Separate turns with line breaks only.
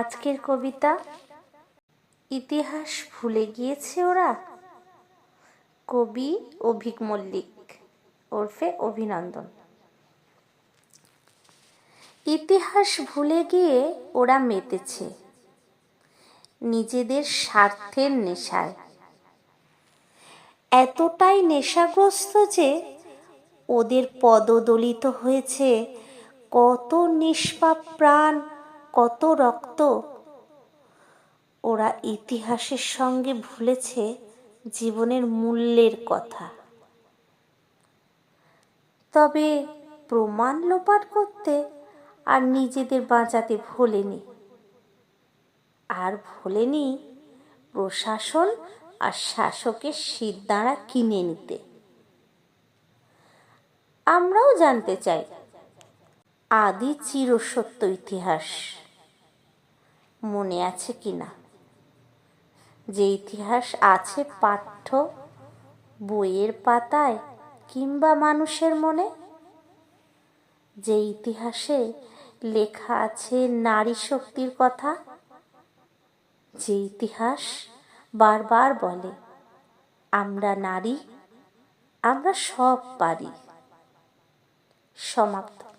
আজকের কবিতা? ইতিহাস ভুলে গিয়েছে ওরা। কবি অভিক মল্লিক, ওরফে অভিনন্দন। ইতিহাস ভুলে গিয়ে ওরা মেতেছে নিজেদের স্বার্থের নেশায়। এতটাই নেশাগ্রস্ত যে ওদের পদদলিত হয়েছে কত নিষ্পাপ প্রাণ কত রক্ত। ওরা ইতিহাসের সঙ্গে ভুলেছে জীবনের মূল্যের কথা। তবে প্রমাণ লোপাট করতে আর নিজেদের বাঁচাতে ভোলেনি। আর ভোলেনি প্রশাসন আর শাসকের শীত সিদ্ধারা কিনে নিতে। আমরাও জানতে চাই, আদি চিরসত্য ইতিহাস। মনে আছে কি না যে ইতিহাস আছে পাঠ্য বইয়ের পাতায় কিংবা মানুষের মনে? যে ইতিহাসে লেখা আছে নারী শক্তির কথা? যে ইতিহাস বারবার বলে, আমরা নারী, আমরা সব পারি। সমাপ্ত।